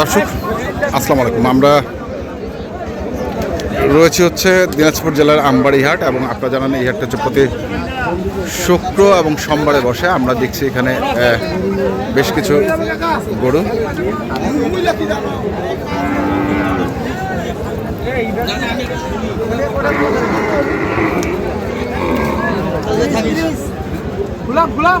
দর্শক, আসসালামু আলাইকুম। আমরা রয়েছে হচ্ছে দিনাজপুর জেলার আমবাড়ি হাট এবং আপনারা জানেন এই হাটটা হচ্ছে প্রতি শুক্র এবং সোমবারে বসে। আমরা দেখছি এখানে বেশ কিছু গরু। গুলাম গুলাম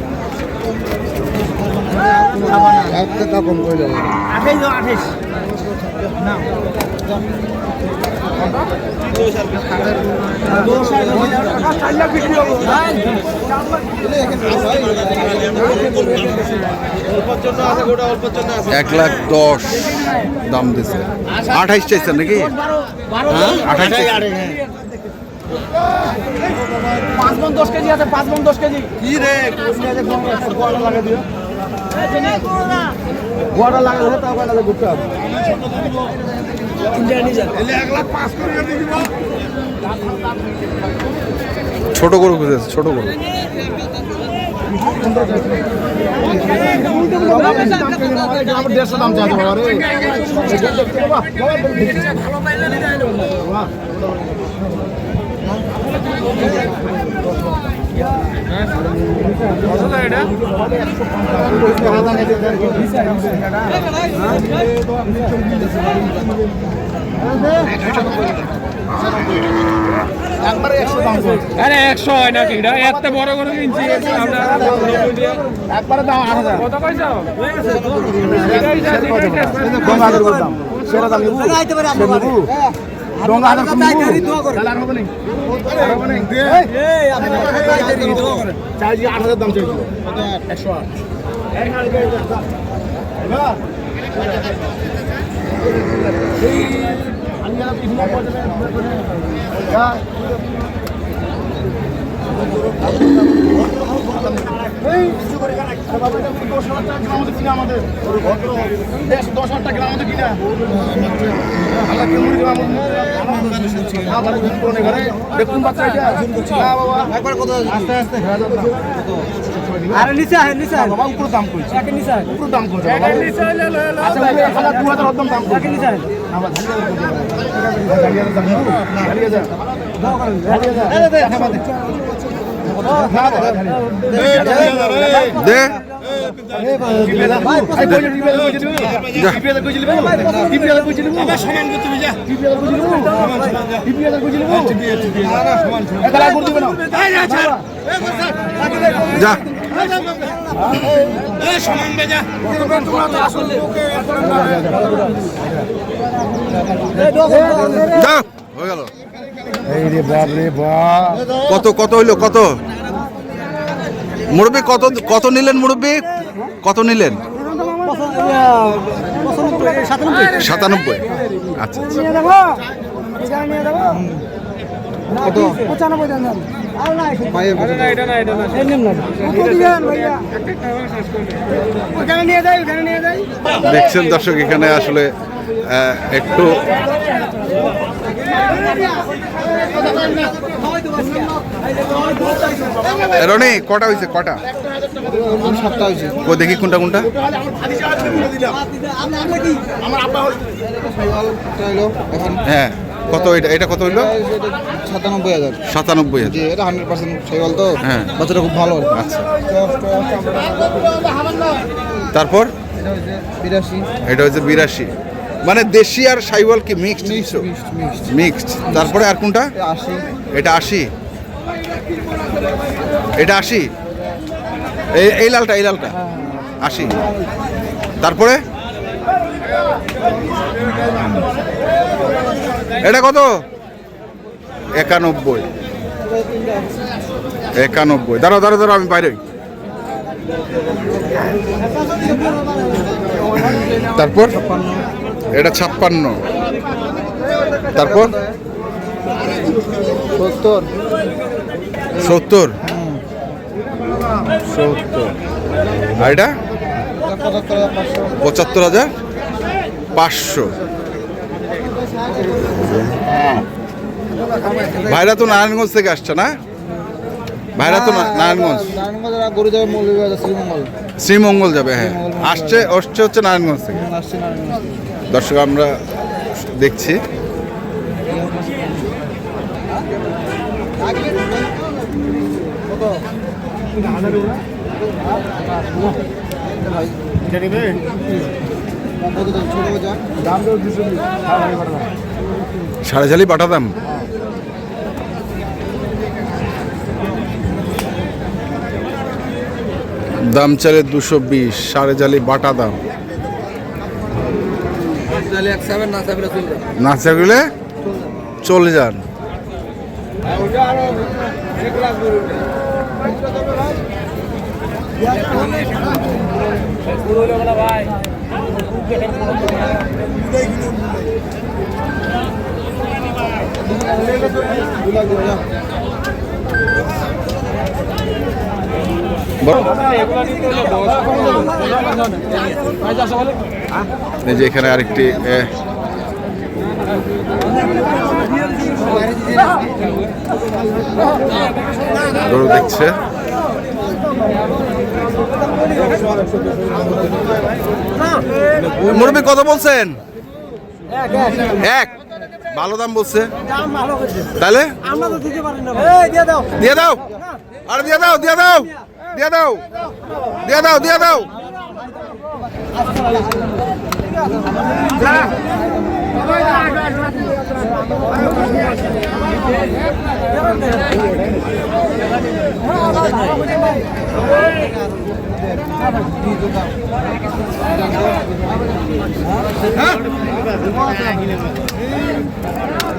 এক লাখ দশ দাম দিছে। আঠাইশ চাইছেন নাকি? হ্যাঁ? আঠাইশ। পাঁচ মন দশ কেজি আছে পাঁচ মন দশ কেজি। কি রে? গোয়াটা লাগা দিও গোয়াটা লাগা দিলে তাও কয়টা ঘুরতে হবে ছোট গরু খুঁজেছে ছোট গরু। দেড়শো দাম চাইছে বাবা রে একবারে একশো দাম চলছে আরে একশো হয় নাকি? এটা এত বড় করে কিনছি। একবারে দাম আট হাজার। কত পয়সা? সেরা দাম নিবু। ডোঙ্গা হাজার নি চাইছি আট হাজার দাম চাইছি একশো আট। আমাদের। দশ হাজার টাকা আমাদের কিনা। আল্লাহ কে মুড়ি কোন ঘরে দেখুন বাচ্চা এটা। না বাবা। একবার কত আস্তে আস্তে। আরে নিচে আহে নিচে আহে বাবা উপর দাম কইছে একে নিচে আহে উপর দাম কইছে একে নিচে আহে আচ্ছা উপরে এক হাজার দু হাজার একদম দাম কইছে একে নিচে আহে আবার ধালিয়া দাম ধালিয়া যা ধালিয়া যা দেখা বাদে দে। কত কত হইল কত? মুরব্বী কত কত নিলেন মুরব্বী? কত নিলেন সাতানব্বই আচ্ছা আচ্ছা। দেখছেন দর্শক এখানে আসলে একটু রনি কটা হয়েছে কটা? সপ্তাহ হয়েছে কই দেখি কোনটা কোনটা? হ্যাঁ কত এটা? এটা কত হইল? সাতানব্বই হাজার। সাতানব্বই হাজার এটা হান্ড্রেড পার্সেন্ট শৈবাল তো হ্যাঁ। বাচ্চাটা খুব ভালো আচ্ছা তারপর এটা হচ্ছে বিরাশি। মানে দেশি আর সাইওয়াল কি মিক্সড মিক্সড তারপরে আর কোনটা? এটা আশি। এটা আশি। এই এই লালটা এই লালটা। আশি। তারপরে? এটা কত? একানব্বই। একানব্বই। দাঁড়াও দাঁড়াও দাঁড়াও আমি বাইরে তারপর? এটা ছাপ্পান্ন। তারপর? সত্তর। সত্তর। সত্তর। আর এটা? পঁচাত্তর হাজার পাঁচশো। ভাইরা তো নারায়ণগঞ্জ থেকে আসছে না? ভাইরা তো নারায়ণগঞ্জ। শ্রীমঙ্গল। শ্রীমঙ্গল যাবে হ্যাঁ। আসছে আসছে হচ্ছে নারায়ণগঞ্জ থেকে। দর্শক আমরা দেখছি। সাড়ে ঝালি পাঠাতাম। দাম চালে দুশো বিশ সাড়ে জালি বাটা দাম না চাইলে চলে যান বড় এই যে এখানে আরেকটি গরু দেখছে। মুরব্বী কত বলছেন? এক। ভালো দাম বলছে। তাহলে? দিয়ে দাও। দিয়ে দাও। আর দিয়ে দাও দিয়ে দাও। দিয়ে দাও। দিয়ে দাও দিয়ে দাও।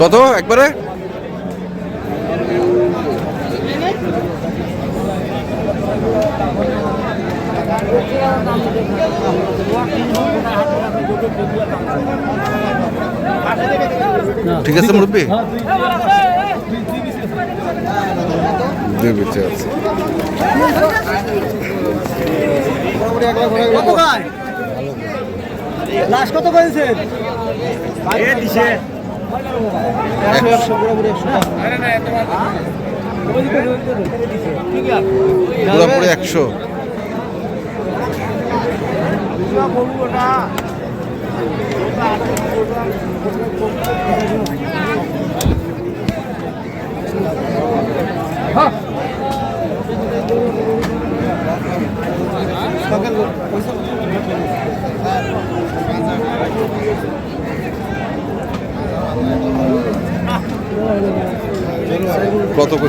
কত একবারে? ঠিক আছে মুরব্বী? আছে। লাস্ট কত করেছেন? পুরোপুরি একশো। কত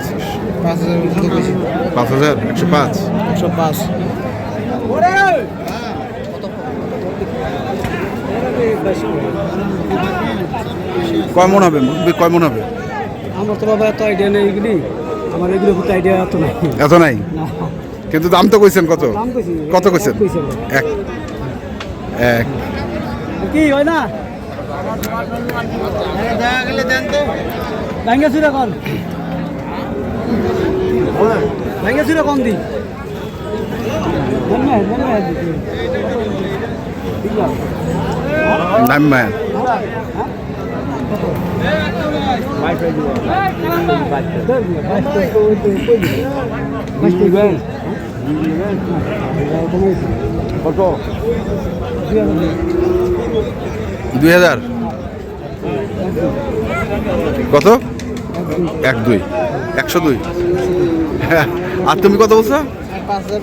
করছিস পাঁচ হাজার মতো বেশি পাঁচ হাজার একশো পাঁচ। একশো পাঁচ। কয় মন হবে? মুরব্বী কয় মন হবে? আমার তো বাবা এত আইডিয়া নেই এগুলি। আমার এগুলো প্রতি আইডিয়া এত নাই। এত নাই? কিন্তু দাম তো কইছেন কত? কত কইছেন? এক। এক। কি হয় না? ভাঙ্গা চুরা কন ভাঙ্গা চুরা কন দি মনে মনে দাম ম্যান কত দুই হাজার। কত? এক দুই। একশো দুই। হ্যাঁ, আর তুমি কত বলছো?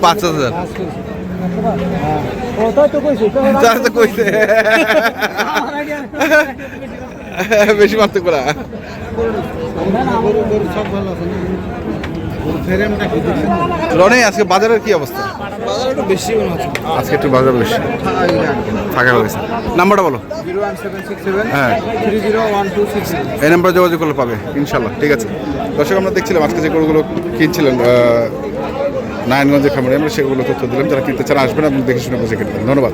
পাঁচ হাজার। বেশি মারতে করা রনে আজকে বাজারের কি অবস্থা? বাজার একটু বেশি আজকে একটু বাজার বেশি। থাকা হয়েছে নাম্বারটা বলো। হ্যাঁ। এই নাম্বারে যোগাযোগ করলে পাবে ইনশাল্লাহ। ঠিক আছে। দর্শক আমরা দেখছিলাম আজকে যে গরুগুলো কিনছিলেন নারায়ণগঞ্জের খামারে আমরা সেগুলো তথ্য দিলাম। যারা কিনতে চান আসবেন আপনি দেখে শুনে বুঝে কিনবেন। ধন্যবাদ।